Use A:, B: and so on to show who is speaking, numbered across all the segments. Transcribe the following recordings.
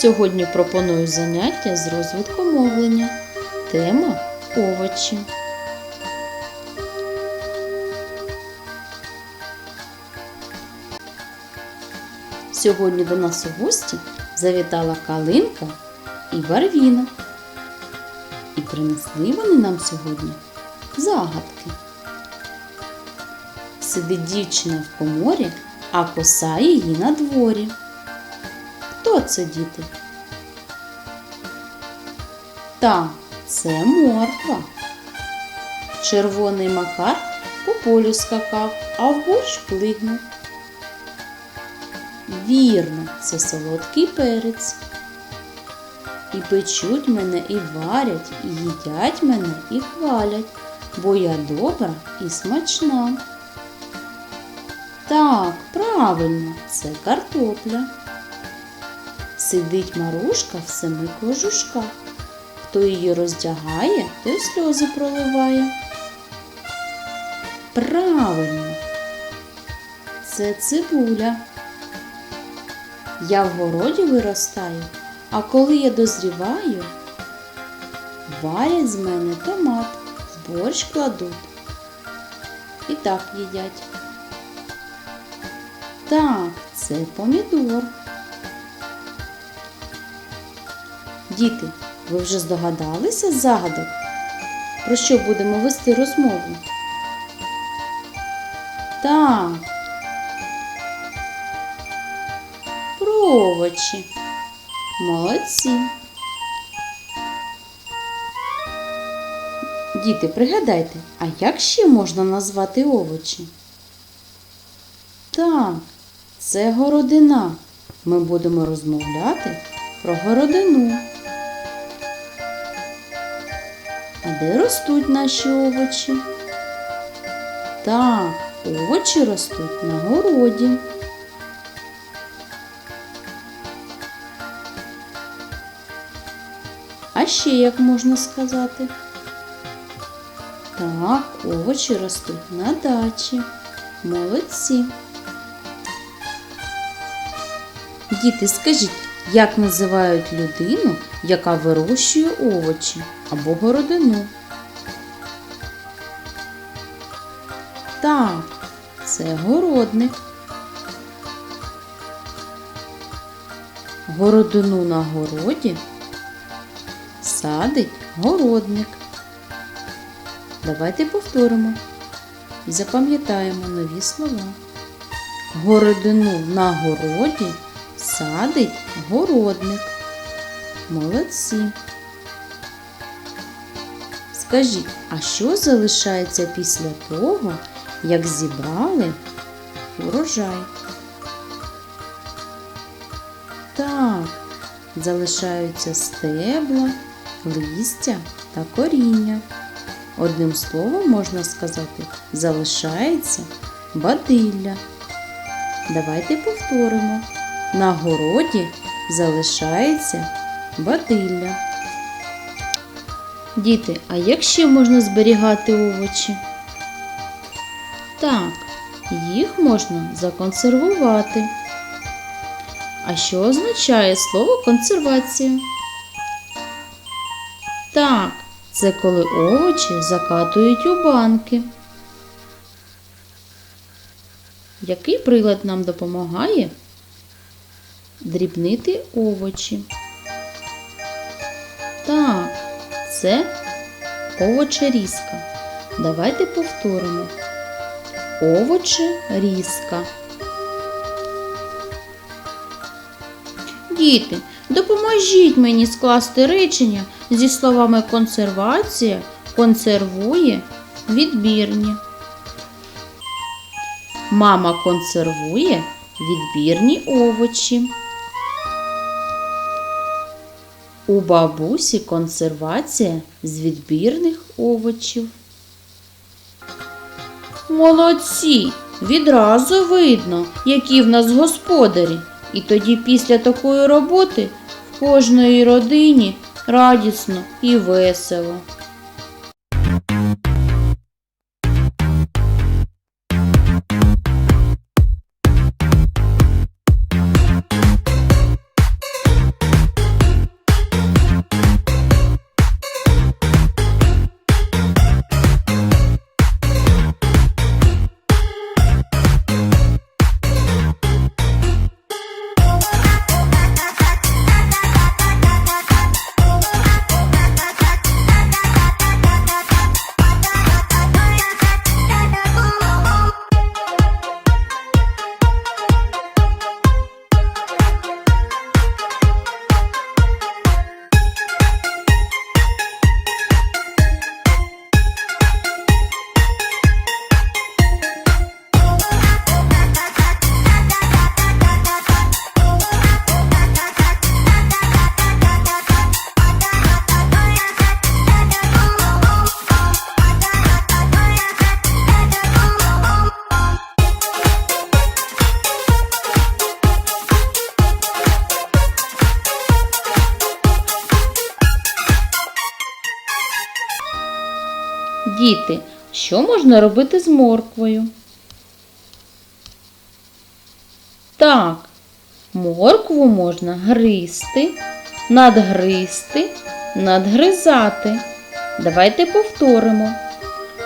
A: Сьогодні пропоную заняття з розвитку мовлення. Тема овочі. Сьогодні до нас у гості завітала Калинка і Барвіна. І принесли вони нам сьогодні загадки. Сидить дівчина в коморі, а коса її на дворі. Хто це діти? Так, це морква. Червоний макар по полю скакав, а в борщ плигнув. Вірно, це солодкий перець. І печуть мене, і варять, і їдять мене, і хвалять, бо я добра і смачна. Так, правильно, це картопля. Сидить Марушка в семи кожушках. Хто її роздягає, той сльози проливає. Правильно, це цибуля. Я в городі виростаю, а коли я дозріваю, варять з мене томат, в борщ кладуть і так їдять. Так, це помідор. Діти, ви вже здогадалися з загадок? Про що будемо вести розмову? Так. Про овочі. Молодці. Діти, пригадайте, а як ще можна назвати овочі? Так, це городина. Ми будемо розмовляти про городину. А де ростуть наші овочі? Так, овочі ростуть на городі. А ще як можна сказати? Так, овочі ростуть на дачі. Молодці. Діти, скажіть, як називають людину, яка вирощує овочі або городину? Так, це городник. Городину на городі садить городник. Давайте повторимо і запам'ятаємо нові слова. Городину на городі садить городник. Молодці. Скажіть, а що залишається після того, як зібрали урожай? Так, залишаються стебла, листя та коріння. Одним словом можна сказати, залишається бадилля. Давайте повторимо. На городі залишається бадилля. Діти, а як ще можна зберігати овочі? Так, їх можна законсервувати. А що означає слово консервація? Так, це коли овочі закатують у банки. Який прилад нам допомагає дрібнити овочі? Так, це овочерізка. Давайте повторимо. Овочерізка. Діти, допоможіть мені скласти речення зі словами консервація, консервує, відбірні. Мама консервує відбірні овочі. У бабусі консервація з відбірних овочів. Молодці! Відразу видно, які в нас господарі. І тоді після такої роботи в кожної родині радісно і весело. Діти, що можна робити з морквою? Так, моркву можна гризти, надгризти, надгризати. Давайте повторимо.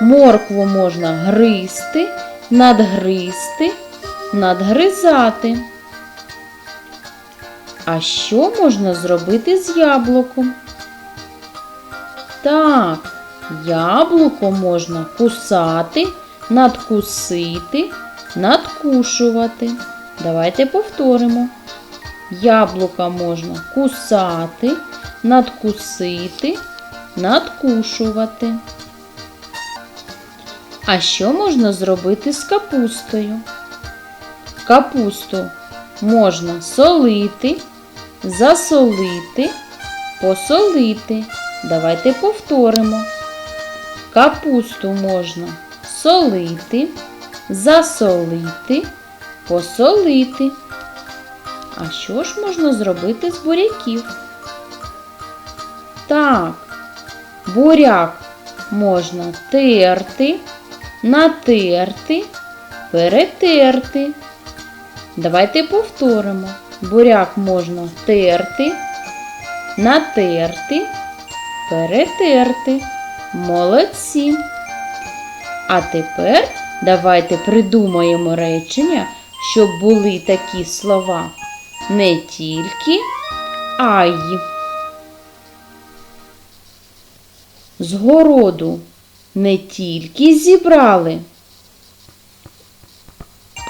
A: Моркву можна гризти, надгризти, надгризати. А що можна зробити з яблуком? Так, яблуко можна кусати, надкусити, надкушувати. Давайте повторимо. Яблука можна кусати, надкусити, надкушувати. А що можна зробити з капустою? Капусту можна солити, засолити, посолити. Давайте повторимо. Капусту можна солити, засолити, посолити. А що ж можна зробити з буряків? Так, буряк можна терти, натерти, перетерти. Давайте повторимо. Буряк можна терти, натерти, перетерти. Молодці. А тепер давайте придумаємо речення, щоб були такі слова не тільки ай. З городу не тільки зібрали,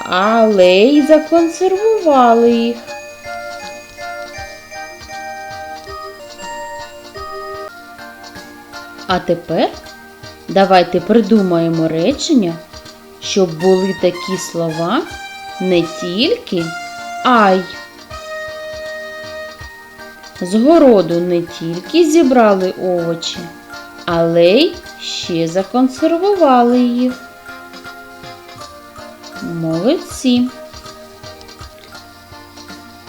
A: але й законсервували їх. А тепер давайте придумаємо речення, щоб були такі слова не тільки ай. З городу не тільки зібрали овочі, але й ще законсервували їх. Молодці.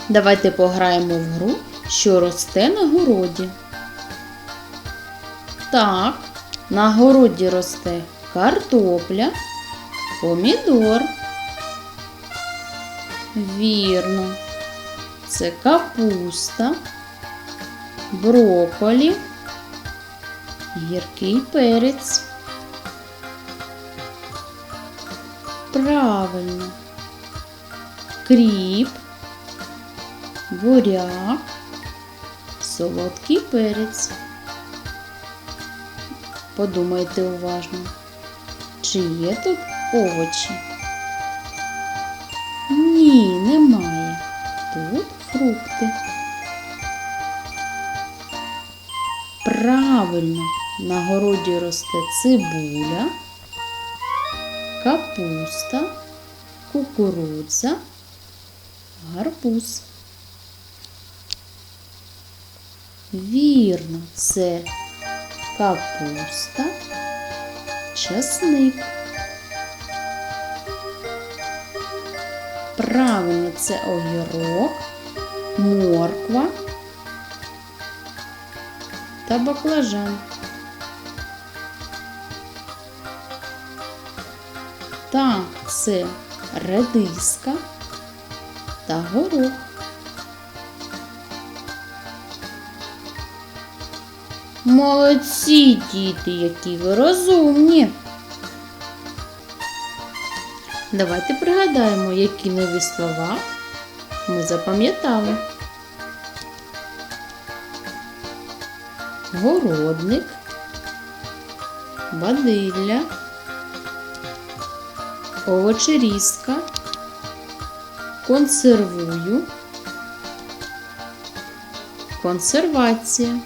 A: Давайте пограємо в гру, що росте на городі. Так, на городі росте картопля, помідор. Вірно, це капуста, броколі, гіркий перець. Правильно. Кріп, буряк, солодкий перець. Подумайте уважно, чи є тут овочі? Ні, немає. Тут фрукти. Правильно, на городі росте цибуля, капуста, кукурудза, гарбуз. Вірно, це капуста, часник. Правильно, це огірок, морква та баклажан. Так, це редиска та горох. Молодці, діти, які ви розумні. Давайте пригадаємо, які нові слова ми запам'ятали. Городник, бадилля, овочерізка, консервую, консервація.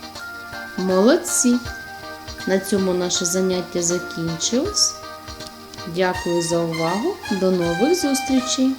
A: Молодці! На цьому наше заняття закінчилось. Дякую за увагу. До нових зустрічей!